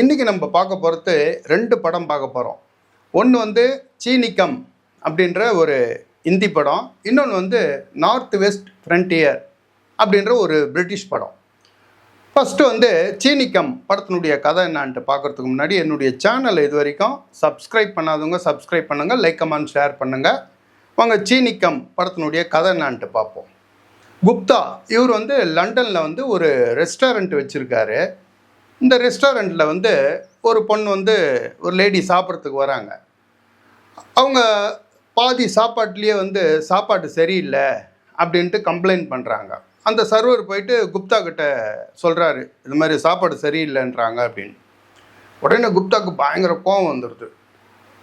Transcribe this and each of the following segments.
இன்றைக்கி நம்ம பார்க்க போகிறது ரெண்டு படம் பார்க்க போகிறோம் ஒன்று வந்து சீனிக்கம் அப்படின்ற ஒரு இந்தி படம். இன்னொன்று வந்து நார்த் வெஸ்ட் ஃப்ரண்டியர் அப்படின்ற ஒரு பிரிட்டிஷ் படம். ஃபஸ்ட்டு வந்து சீனிக்கம் படத்தினுடைய கதை என்னான்ட்டு பார்க்குறதுக்கு முன்னாடி என்னுடைய சேனலை இது வரைக்கும் சப்ஸ்கிரைப் பண்ணாதவங்க சப்ஸ்கிரைப் பண்ணுங்கள் லைக் கமெண்ட் ஷேர் பண்ணுங்கள் வாங்க சீனிக்கம் படத்தினுடைய கதை என்னான்ட்டு பார்ப்போம். குப்தா இவர் வந்து லண்டனில் வந்து ஒரு ரெஸ்டாரண்ட் வச்சுருக்காரு. இந்த ரெஸ்டாரண்ட்டில் வந்து ஒரு பொண்ணு வந்து ஒரு லேடி சாப்பிட்றதுக்கு வராங்க. அவங்க பாதி சாப்பாட்லேயே வந்து சாப்பாடு சரியில்லை அப்படின்ட்டு கம்ப்ளைண்ட் பண்ணுறாங்க அந்த சர்வர் போயிட்டு குப்தா கிட்ட சொல்கிறாரு இது மாதிரி சாப்பாடு சரியில்லைன்றாங்க அப்படின்னு. உடனே குப்தாவுக்கு பயங்கர கோவம் வந்துடுது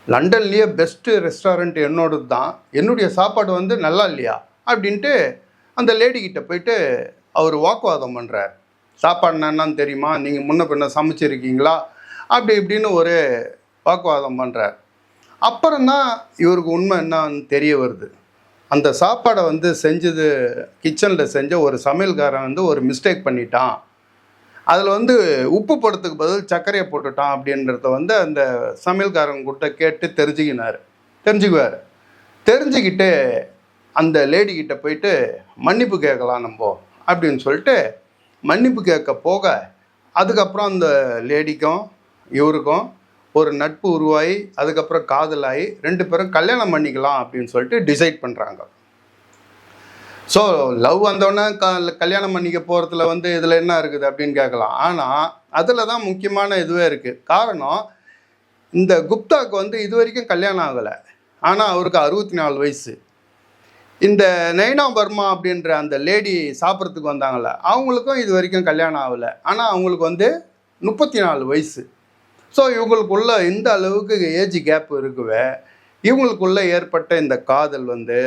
லண்டன்லேயே பெஸ்ட்டு ரெஸ்டாரண்ட் என்னோடது தான். என்னுடைய சாப்பாடு வந்து நல்லா இல்லையா? அப்படின்ட்டு அந்த லேடி போயிட்டு அவர் வாக்குவாதம் பண்ணுறார் சாப்பாடுனா என்னன்னு தெரியுமா? நீங்கள் முன்ன பின்ன சமைச்சிருக்கீங்களா? அப்படி இப்படின்னு ஒரு வாக்குவாதம் பண்ணுறார் அப்புறம்தான் இவருக்கு உண்மை என்னன்னு தெரிய வருது. அந்த சாப்பாடை வந்து செஞ்சது கிச்சனில் செஞ்ச ஒரு சமையல்காரன் வந்து ஒரு மிஸ்டேக் பண்ணிட்டான். அதில் வந்து உப்பு போடுறதுக்கு பதில் சர்க்கரையை போட்டுட்டான் அப்படின்றத வந்து அந்த சமையல்காரங்க கிட்ட கேட்டு தெரிஞ்சுக்கினார். தெரிஞ்சுக்குவார். தெரிஞ்சுக்கிட்டு அந்த லேடி போயிட்டு மன்னிப்பு கேட்கலாம் நம்ம அப்படின்னு சொல்லிட்டு மன்னிப்பு கேட்க போக அதுக்கப்புறம் அந்த லேடிக்கும் இவருக்கும் ஒரு நட்பு உருவாகி அதுக்கப்புறம் காதலாகி ரெண்டு பேரும் கல்யாணம் பண்ணிக்கலாம் அப்படின்னு சொல்லிட்டு டிசைட் பண்ணுறாங்க ஸோ லவ் வந்தோடனே க கல்யாணம் பண்ணிக்க போகிறதுல வந்து இதில் என்ன இருக்குது அப்படின்னு கேட்கலாம். ஆனால் அதில் தான் முக்கியமான இதுவே இருக்குது காரணம் இந்த குப்தாவுக்கு வந்து இது வரைக்கும் கல்யாணம் ஆகலை. ஆனால் அவருக்கு அறுபத்தி நாலு வயசு. இந்த நைனா பர்மா அப்படின்ற அந்த லேடி சாப்பிட்றதுக்கு வந்தாங்கள்ல அவங்களுக்கும் இது வரைக்கும் கல்யாணம் ஆகலை. ஆனால் அவங்களுக்கு வந்து முப்பத்தி நாலு வயசு. ஸோ இவங்களுக்குள்ள இந்த அளவுக்கு ஏஜ் கேப் இருக்குவே. இவங்களுக்குள்ள ஏற்பட்ட இந்த காதல் வந்து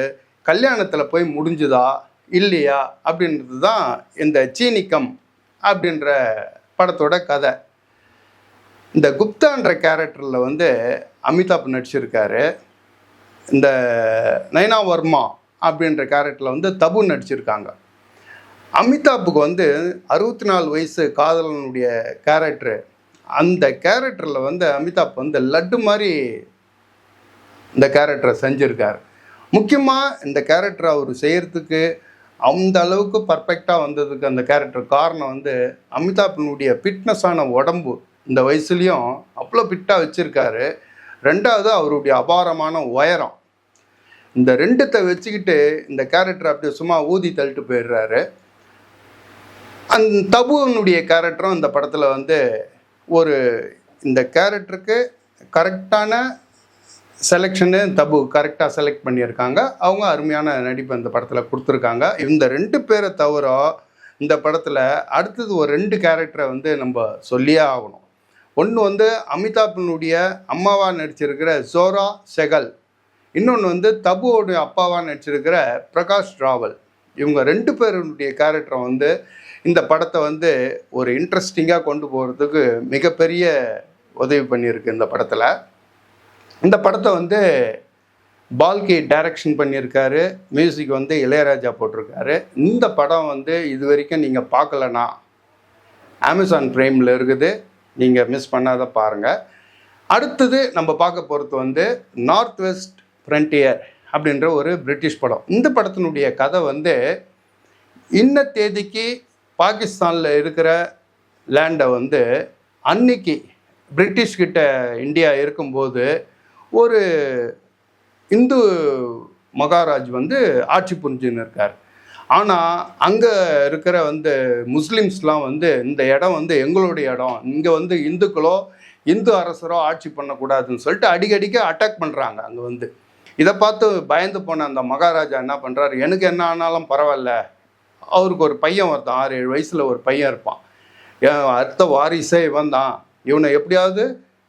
கல்யாணத்தில் போய் முடிஞ்சுதா இல்லையா அப்படின்றது தான் இந்த சீனிக்கம் அப்படின்ற படத்தோட கதை. இந்த குப்தான்ற கேரக்டரில் வந்து அமிதாப் நடிச்சிருக்காரு. இந்த நைனா வர்மா அப்படின்ற கேரக்டரில் வந்து தபு நடிச்சிருக்காங்க. அமிதாப்புக்கு வந்து அறுபத்தி நாலு வயசு காதலனுடைய கேரக்டரு. அந்த கேரக்டரில் வந்து அமிதாப் வந்து லட்டு மாதிரி இந்த கேரக்டரை செஞ்சுருக்கார். முக்கியமாக இந்த கேரக்டரை அவர் செய்கிறதுக்கு அந்த அளவுக்கு பர்ஃபெக்டாக வந்ததுக்கு அந்த கேரக்டர் காரணம் வந்து அமிதாப்னுடைய ஃபிட்னஸான உடம்பு. இந்த வயசுலேயும் அவ்வளோ ஃபிட்டாக வச்சுருக்காரு. ரெண்டாவது அவருடைய அபாரமான உயரம். இந்த ரெண்டுத்தை வச்சுக்கிட்டு இந்த கேரக்டர் அப்படியே சும்மா ஊதி தள்ளிட்டு போயிடுறாரு. அந்த தபுவனுடைய கேரக்டரும் இந்த படத்தில் வந்து ஒரு இந்த கேரக்டருக்கு கரெக்டான செலெக்ஷனு தபு கரெக்டாக செலக்ட் பண்ணியிருக்காங்க. அவங்க அருமையான நடிப்பு இந்த படத்தில் கொடுத்துருக்காங்க. இந்த ரெண்டு பேரை தவிர இந்த படத்தில் அடுத்தது ஒரு ரெண்டு கேரக்டரை வந்து நம்ம சொல்லியே ஆகணும். ஒன்று வந்து அமிதாப்னுடைய அம்மாவாக நடிச்சிருக்கிற ஜோரா செகல் இன்னொன்று வந்து தபுவோடைய அப்பாவாக நடிச்சிருக்கிற பிரகாஷ் ராவல். இவங்க ரெண்டு பேருடைய கேரக்டரை வந்து இந்த படத்தை வந்து ஒரு இன்ட்ரெஸ்டிங்காக கொண்டு போகிறதுக்கு மிகப்பெரிய உதவி பண்ணியிருக்கு இந்த படத்தில். இந்த படத்தை வந்து பால்கி டைரக்ஷன் பண்ணியிருக்காரு. மியூசிக் வந்து இளையராஜா போட்டிருக்காரு. இந்த படம் வந்து இது வரைக்கும் நீங்கள் பார்க்கலனா அமேசான் ப்ரைமில் இருக்குது. நீங்கள் மிஸ் பண்ணாத பாருங்கள் அடுத்தது நம்ம பார்க்க போகிறது வந்து நார்த் வெஸ்ட் ஃப்ரண்டியர் அப்படின்ற ஒரு பிரிட்டிஷ் படம். இந்த படத்தினுடைய கதை வந்து இன்ன தேதிக்கு பாகிஸ்தானில் இருக்கிற லேண்டை வந்து அன்னைக்கு பிரிட்டிஷ் கிட்ட இந்தியா இருக்கும்போது ஒரு இந்து மகாராஜ் வந்து ஆட்சி புரிஞ்சுன்னு இருக்கார். ஆனால் அங்கே இருக்கிற வந்து முஸ்லீம்ஸ்லாம் வந்து இந்த இடம் வந்து எங்களுடைய இடம். இங்கே வந்து இந்துக்களோ இந்து அரசரோ ஆட்சி பண்ணக்கூடாதுன்னு சொல்லிட்டு அடிக்கடிக்க அட்டாக் பண்ணுறாங்க அங்கே வந்து. இதை பார்த்து பயந்து போன அந்த மகாராஜா என்ன பண்ணுறாரு எனக்கு என்ன ஆனாலும் பரவாயில்ல. அவருக்கு ஒரு பையன் ஒருத்தன் ஆறு ஏழு வயசில் ஒரு பையன் இருப்பான். என் அடுத்த வாரிசே இவன் தான் இவனை எப்படியாவது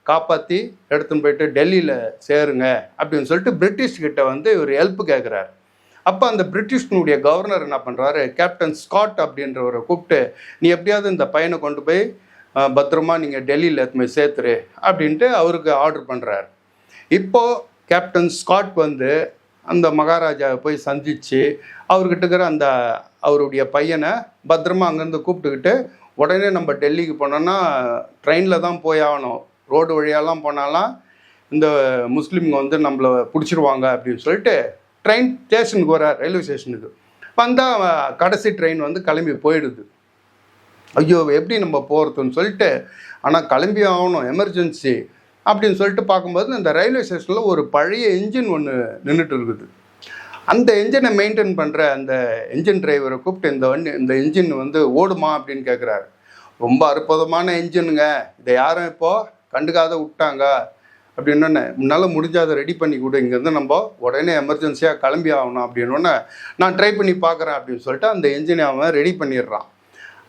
காப்பாற்றி எடுத்துன்னு போயிட்டு டெல்லியில் சேருங்க அப்படின்னு சொல்லிட்டு பிரிட்டிஷ் கிட்ட வந்து இவர் ஹெல்ப் கேட்குறாரு அப்போ அந்த பிரிட்டிஷ்னுடைய கவர்னர் என்ன பண்ணுறாரு கேப்டன் ஸ்காட் அப்படின்றவரை கூப்பிட்டு நீ எப்படியாவது இந்த பையனை கொண்டு போய் பத்திரமா நீங்கள் டெல்லியில் எத்தனை போய் சேர்த்துரு அப்படின்ட்டு அவருக்கு ஆர்டர் பண்ணுறாரு இப்போது கேப்டன் ஸ்காட் வந்து அந்த மகாராஜாவை போய் சந்தித்து அவர்கிட்ட இருக்கிற அந்த அவருடைய பையனை பத்திரமா அங்கேருந்து கூப்பிட்டுக்கிட்டு உடனே நம்ம டெல்லிக்கு போனோன்னா ட்ரெயினில் தான் போய் ஆகணும். ரோடு வழியாலாம் போனாலாம் இந்த முஸ்லீம்ங்க வந்து நம்மளை பிடிச்சிருவாங்க அப்படின்னு சொல்லிட்டு ட்ரெயின் ஸ்டேஷனுக்கு வரார் ரயில்வே ஸ்டேஷனுக்கு வந்தால் கடைசி ட்ரெயின் வந்து கிளம்பி போயிடுது. ஐயோ எப்படி நம்ம போகிறதுன்னு சொல்லிட்டு ஆனால் கிளம்பி ஆகணும் எமர்ஜென்சி அப்படின்னு சொல்லிட்டு பார்க்கும்போது இந்த ரயில்வே ஸ்டேஷனில் ஒரு பழைய இன்ஜின் ஒன்று நின்றுட்டு இருக்குது. அந்த இன்ஜினை மெயின்டைன் பண்ணுற அந்த இன்ஜின் டிரைவரை கூப்பிட்டு இந்த வண்டி இந்த இன்ஜின் வந்து ஓடுமா அப்படின்னு கேட்குறாரு ரொம்ப அற்புதமான இன்ஜினுங்க இதை யாரும் இப்போது கண்டுக்காத விட்டாங்க. அப்படின்னோடனே முன்னால் முடிஞ்சால் அதை ரெடி பண்ணி கொடு. இங்கேருந்து நம்ம உடனே எமர்ஜென்சியாக கிளம்பி ஆகணும். அப்படின்னோடனே நான் ட்ரை பண்ணி பார்க்குறேன். அப்படின்னு சொல்லிட்டு அந்த இன்ஜினை அவன் ரெடி பண்ணிடுறான்.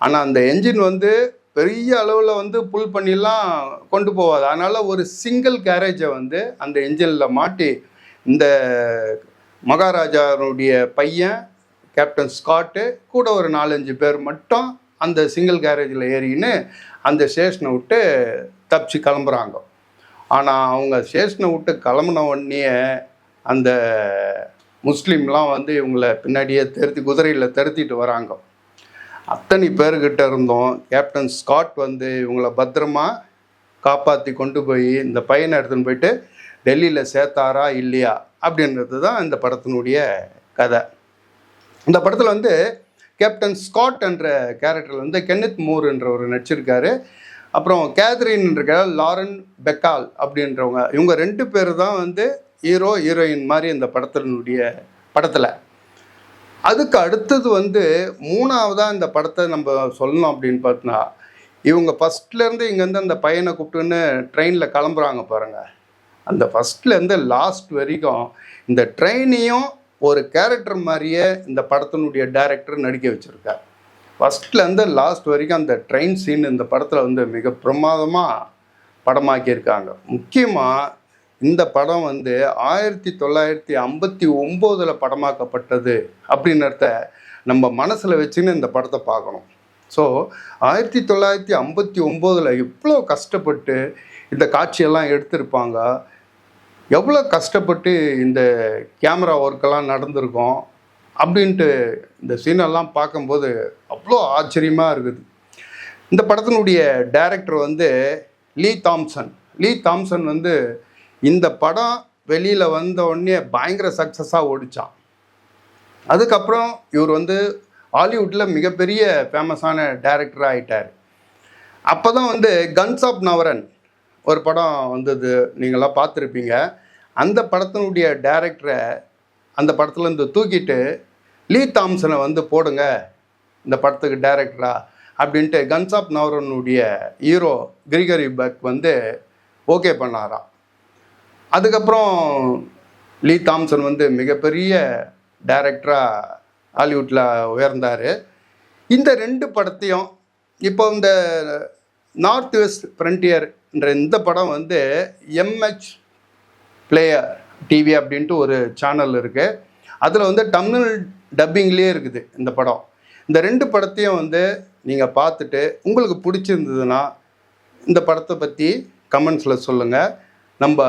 ஆனால் அந்த என்ஜின் வந்து பெரிய அளவில் வந்து புல் பண்ணிலாம் கொண்டு போகாது அதனால் ஒரு சிங்கிள் கேரேஜை வந்து அந்த என்ஜினில் மாட்டி இந்த மகாராஜாவுடைய பையன் கேப்டன் ஸ்காட்டு கூட ஒரு நாலஞ்சு பேர் மட்டும் அந்த சிங்கிள் கேரேஜில் ஏறின்னு அந்த ஸ்டேஷனை விட்டு தப்பிச்சு கிளம்புறாங்க. ஆனால் அவங்க ஸ்டேஷனை விட்டு கிளம்புன உடனே அந்த முஸ்லீம்லாம் வந்து இவங்களை பின்னாடியே திருத்தி குதிரையில் திருத்திட்டு வராங்க. அத்தனை பேர்கிட்ட இருந்தோம். கேப்டன் ஸ்காட் வந்து இவங்களை பத்திரமா காப்பாற்றி கொண்டு போய் இந்த பையனை எடுத்துன்னு போயிட்டு டெல்லியில் சேர்த்தாரா இல்லையா அப்படின்றது தான் இந்த படத்தினுடைய கதை. இந்த படத்தில் வந்து கேப்டன் ஸ்காட் என்ற கேரக்டர் வந்து கென்னத் மூர் என்றவர் நடிச்சிருக்காரு. அப்புறம் கேத்ரின் என்ற லாரன் பெக்கால் அப்படின்றவங்க. இவங்க ரெண்டு பேர் தான் வந்து ஹீரோ ஹீரோயின் மாதிரி இந்த படத்தினுடைய படத்தில். அதுக்கு அடுத்தது வந்து மூணாவதாக இந்த படத்தை நம்ம சொல்லணும் அப்படின்னு பார்த்தோன்னா இவங்க ஃபஸ்ட்லேருந்து இங்கேருந்து அந்த பையனை கூப்பிட்டுன்னு ட்ரெயினில் கிளம்புறாங்க பாருங்கள் அந்த ஃபஸ்ட்லேருந்து லாஸ்ட் வரைக்கும் இந்த ட்ரெயினையும் ஒரு கேரக்டர் மாதிரியே இந்த படத்தினுடைய டைரக்டர் நடிக்க வச்சுருக்கார். ஃபஸ்ட்லேருந்து லாஸ்ட் வரைக்கும் அந்த ட்ரெயின் சீன் இந்த படத்தில் வந்து மிக பிரமாதமாக படமாக்கியிருக்காங்க. முக்கியமாக இந்த படம் வந்து ஆயிரத்தி தொள்ளாயிரத்தி ஐம்பத்தி ஒம்போதில் படமாக்கப்பட்டது அப்படின்றத நம்ம மனசில் வச்சுன்னு இந்த படத்தை பார்க்கணும். ஸோ ஆயிரத்தி தொள்ளாயிரத்தி ஐம்பத்தி ஒம்போதில் எவ்வளோ கஷ்டப்பட்டு இந்த காட்சியெல்லாம் எடுத்திருப்பாங்க. எவ்வளோ கஷ்டப்பட்டு இந்த கேமரா ஒர்க்கெல்லாம் நடந்திருக்கும் அப்படின்ட்டு இந்த சீனெல்லாம் பார்க்கும்போது அவ்வளோ ஆச்சரியமாக இருக்குது. இந்த படத்தினுடைய டைரக்டர் வந்து லீ தாம்சன். லீ தாம்சன் வந்து இந்த படம் வெளியில் வந்த உடனே பயங்கர சக்ஸஸாக ஓடிச்சான். அதுக்கப்புறம் இவர் வந்து ஹாலிவுட்டில் மிகப்பெரிய ஃபேமஸான டேரக்டர் ஆகிட்டார் அப்போ தான் வந்து கன்ஸ் ஆஃப் நவரன் ஒரு படம் வந்தது. நீங்களாம் பார்த்துருப்பீங்க. அந்த படத்தினுடைய டேரக்டரை அந்த படத்துலேருந்து தூக்கிட்டு லீ தாம்சனை வந்து போடுங்க இந்த படத்துக்கு டேரக்டரா அப்படின்ட்டு கன்ஸ் ஆஃப் நவரனுடைய ஹீரோ கிரிகரி பக் வந்து ஓகே பண்ணாராம். அதுக்கப்புறம் லீ தாம்சன் வந்து மிகப்பெரிய டைரக்டராக ஹாலிவுட்டில் உயர்ந்தார். இந்த ரெண்டு படத்தையும் இப்போ இந்த நார்த் வெஸ்ட் ஃப்ரண்டியர்ன்ற இந்த படம் வந்து எம்ஹெச் பிளேயர் டிவி அப்படின்ட்டு ஒரு சேனல் இருக்குது அதில் வந்து தமிழ் டப்பிங்லேயே இருக்குது இந்த படம். இந்த ரெண்டு படத்தையும் வந்து நீங்கள் பார்த்துட்டு உங்களுக்கு பிடிச்சிருந்ததுன்னா இந்த படத்தை பற்றி கமெண்ட்ஸில் சொல்லுங்கள் நம்ம